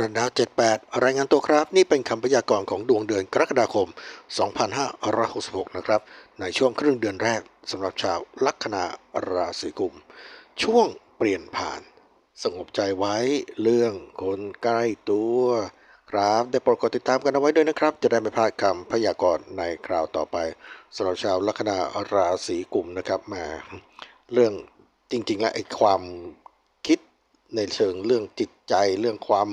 รันดา78 รายงานตัวครับ นี่เป็นคำพยากรณ์ของดวงเดือนกรกฎาคม 2566 นะครับ ในช่วงครึ่งเดือนแรกสำหรับชาวลัคนาราศีกุม ช่วงเปลี่ยนผ่าน สงบใจไว้เรื่องคนใกล้ตัว ครับได้โปรดกดติดตามกันเอาไว้ด้วยนะครับ จะได้ไม่พลาดคำพยากรณ์ในคราวต่อไปสำหรับชาวลัคนาราศีกุมนะครับมาเรื่องจริงๆแล้วไอ้ความคิดในเชิงเรื่องจิตใจเรื่องความ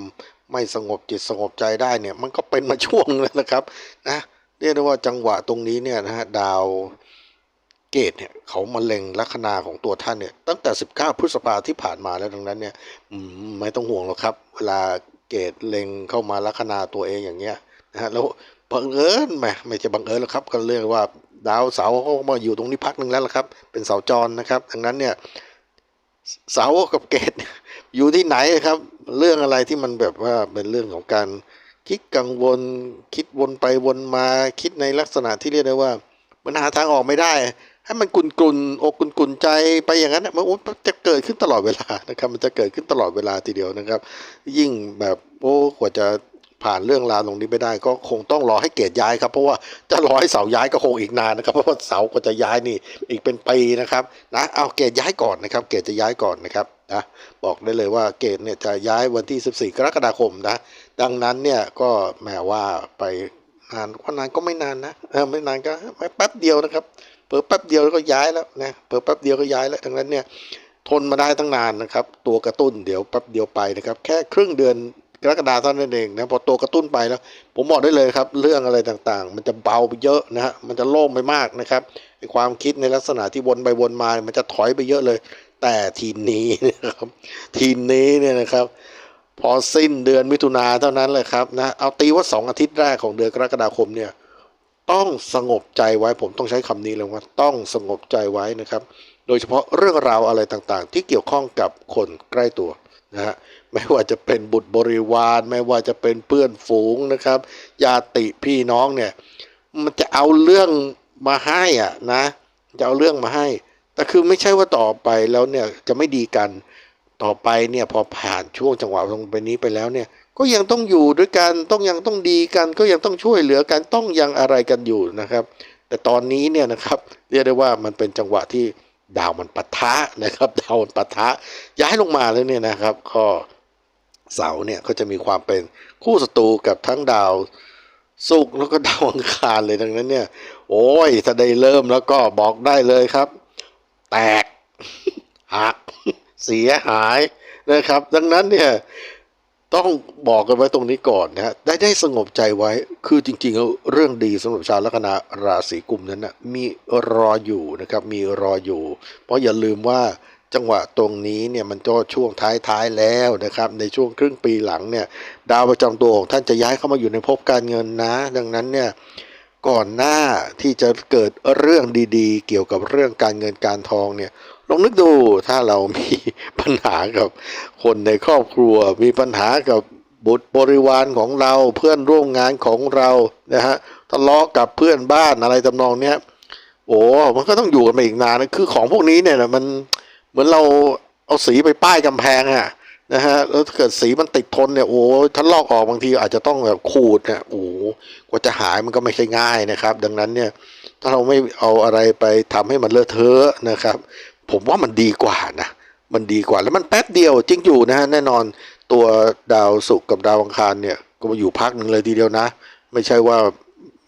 ไม่สงบจิตสงบใจได้เนี่ยมันก็เป็นมาช่วงแล้วนะครับนะเรียกได้ว่าจังหวะตรงนี้เนี่ยนะฮะดาวเกตเนี่ยเขามาเล็งลัคนาของตัวท่านเนี่ยตั้งแต่ 19 พฤษภาที่ผ่านมาแล้วดังนั้นเนี่ยไม่ต้องห่วงหรอกครับ เวลาเกตเล็งเข้ามาลัคนาตัวเองอย่างเงี้ยนะฮะแล้วบังเอิญแหมไม่ใช่บังเอิญหรอกครับก็เรียกว่าดาวเสาเขามาอยู่ตรงนี้พักหนึ่งแล้วละครับ เป็นเสาจรนะครับ ดังนั้นเนี่ยเสากับเกตเอยู่ที่ไหนครับ เรื่องอะไรที่มันแบบว่าเป็นเรื่องของการคิดกังวล คิดวนไปวนมาคิดในลักษณะที่เรียกได้ว่า มันหาทางออกไม่ได้ ให้มันกุนกุนอกกุนกุนใจไปอย่างนั้นนะมันจะเกิดขึ้นตลอดเวลานะครับ มันจะเกิดขึ้นตลอดเวลาทีเดียวนะครับ ยิ่งแบบโอ้กว่าจะผ่านเรื่องราวตรงนี้ไปได้ก็คงต้องรอให้เกตย้ายครับ เพราะว่าจะรอให้เสาย้ายก็คงอีกนานนะครับเพราะว่าเสาก็จะย้ายนี่อีกเป็นปีนะครับนะเอาเกตย้ายก่อนนะครับ เกตจะย้ายก่อนนะครับ นะบอกได้เลยว่าเกตเนี่ยจะย้ายวันที่ 14 กรกฎาคมนะดังนั้นเนี่ยก็แหมว่าไปนานว่านานก็ไม่นานนะไม่นานก็แป๊บเดียวนะครับเปิดแป๊บเดียวก็ย้ายแล้วนะเปิดแป๊บเดียวก็ย้ายแล้วดังนั้นเนี่ยทนมาได้ตั้งนานนะครับ ตัวกระตุ้นเดี๋ยวแป๊บเดียวไปนะครับ แค่ครึ่งเดือนกรกฎาคมเท่านั้นเองนะพอตัวกระตุ้นไปแล้ว ผมบอกได้เลยครับ เรื่องอะไรต่างๆ มันจะเบาไปเยอะนะฮะมันจะโล่งไปมากนะครับความคิดในลักษณะที่วนไปวนมา มันจะถอยไปเยอะเลย แต่ทีนี้นะครับ ทีนี้เนี่ยนะครับ พอสิ้นเดือนมิถุนาเท่านั้นเลยครับนะเอาตีว่าสองอาทิตย์แรกของเดือนกรกฎาคมเนี่ยต้องสงบใจไว้ผมต้องใช้คำนี้เลยว่าต้องสงบใจไว้นะครับ โดยเฉพาะเรื่องราวอะไรต่างๆ ที่เกี่ยวข้องกับคนใกล้ตัวนะฮะไม่ว่าจะเป็นบุตรบริวาร ไม่ว่าจะเป็นเพื่อนฝูงนะครับญาติพี่น้องเนี่ยมันจะเอาเรื่องมาให้อะนะ จะเอาเรื่องมาให้ แต่คือไม่ใช่ว่าต่อไปแล้วเนี่ยจะไม่ดีกัน ต่อไปเนี่ยพอผ่านช่วงจังหวะตรงไปนี้ไปแล้วเนี่ย ก็ยังต้องอยู่ด้วยกัน ต้องยังต้องดีกัน ก็ยังต้องช่วยเหลือกัน ต้องยังอะไรกันอยู่นะครับ แต่ตอนนี้เนี่ยนะครับเรียกได้ว่ามันเป็นจังหวะที่ดาวมันปะทะนะครับ ดาวมันปะทะย้ายลงมาแล้วเนี่ยนะครับก็เสาร์เนี่ยก็จะมีความเป็นคู่ศัตรูกับทั้งดาวศุกแล้วก็ดาวอังคารเลยดังนั้นเนี่ย โอ้ยถ้าได้เริ่มแล้วก็บอกได้เลยครับ แตกหักเสียหายนะครับ ดังนั้นเนี่ยต้องบอกกันไว้ตรงนี้ก่อนนะฮะได้ได้สงบใจไว้คือจริงๆ เรื่องดีสำหรับชาวลัคนาราศีกุมนั้นนะมีรออยู่นะครับมีรออยู่ เพราะอย่าลืมว่าจังหวะตรงนี้เนี่ยมันก็ช่วงท้ายๆแล้วนะครับ ในช่วงครึ่งปีหลังเนี่ย ดาวประจำตัวของท่านจะย้ายเข้ามาอยู่ในภพการเงินนะ ดังนั้นเนี่ย ก่อนหน้าที่จะเกิดเรื่องดีๆ เกี่ยวกับเรื่องการเงินการทองเนี่ยลองนึกดูถ้าเรามีปัญหากับคนในครอบครัว มีปัญหากับบุตรบริวารของเราเพื่อนร่วมงานของเรานะฮะทะเลาะกับเพื่อนบ้านอะไรทำนองเนี้ยโอ้มันก็ต้องอยู่กันไปอีกนานนะคือของพวกนี้เนี่ยนะมันเหมือนเราเอาสีไปป้ายกำแพงอะ นะฮะแล้วถ้าเกิดสีมันติดทนเนี่ยโอ้ถ้าลอกออกบางทีอาจจะต้องแบบขูดเนี่ยโอ้กว่าจะหายมันก็ไม่ใช่ง่ายนะครับ ดังนั้นเนี่ยถ้าเราไม่เอาอะไรไปทำให้มันเลอะเทอะนะครับ ผมว่ามันดีกว่านะมันดีกว่าแล้วมันแป๊บเดียวจริงอยู่นะฮะแน่นอนตัวดาวศุกร์กับดาวอังคารเนี่ยก็มาอยู่พักหนึ่งเลยทีเดียวนะ ไม่ใช่ว่า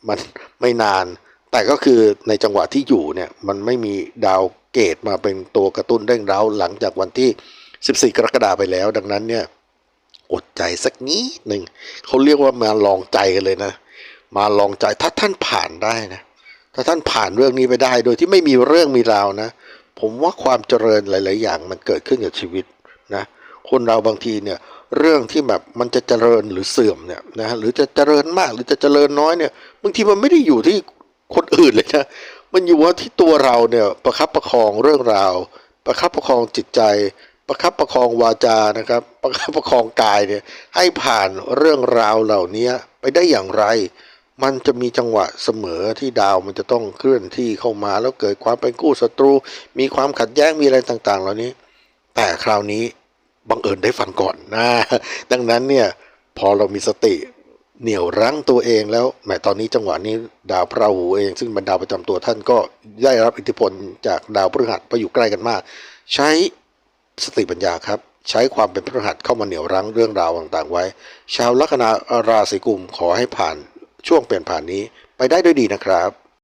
มันไม่นาน แต่ก็คือในจังหวะที่อยู่เนี่ยมันไม่มีดาวเกตมาเป็นตัวกระตุ้นเร่งเร้าหลังจากวันที่ 14 กรกฎาคมไปแล้ว ดังนั้นเนี่ยอดใจสักนิดหนึ่งเขาเรียกว่ามาลองใจกันเลยนะ มาลองใจถ้าท่านผ่านได้นะ ถ้าท่านผ่านเรื่องนี้ไปได้ โดยที่ไม่มีเรื่องมีราวนะ ผมว่าความเจริญหลาย ๆ อย่างมันเกิดขึ้นกับชีวิตนะคนเราบางทีเนี่ยเรื่องที่แบบมันจะเจริญหรือเสื่อมเนี่ยนะหรือจะเจริญมากหรือจะเจริญน้อยเนี่ยบางทีมันไม่ได้อยู่ที่คนอื่นเลยนะมันอยู่ว่าที่ตัวเราเนี่ยประคับประคองเรื่องราว ประคับประคองจิตใจ ประคับประคองวาจานะครับ ประคับประคองกายเนี่ยให้ผ่านเรื่องราวเหล่านี้ไปได้อย่างไร มันจะมีจังหวะเสมอที่ดาวมันจะต้องเคลื่อนที่เข้ามาแล้วเกิดความเป็นกู้ศัตรู มีความขัดแย้งมีอะไรต่าง ๆ เหล่านี้ แต่คราวนี้บังเอิญได้ฟังก่อนนะดังนั้นเนี่ยพอเรามีสติเหนี่ยวรั้งตัวเองแล้วแหมตอนนี้จังหวะนี้ดาวพระหูเอง ซึ่งเป็นดาวประจำตัวท่านก็ได้รับอิทธิพลจากดาวพฤหัสไปอยู่ใกล้กันมาก ใช้ สติปัญญาครับ ใช้ความเป็นพระหัสเข้ามาเหนี่ยวรั้งเรื่องราวต่างๆไว้ ชาวลัคนาราศีกุมขอให้ผ่านช่วงเปลี่ยนผ่านนี้ไปได้ด้วยดีนะครับ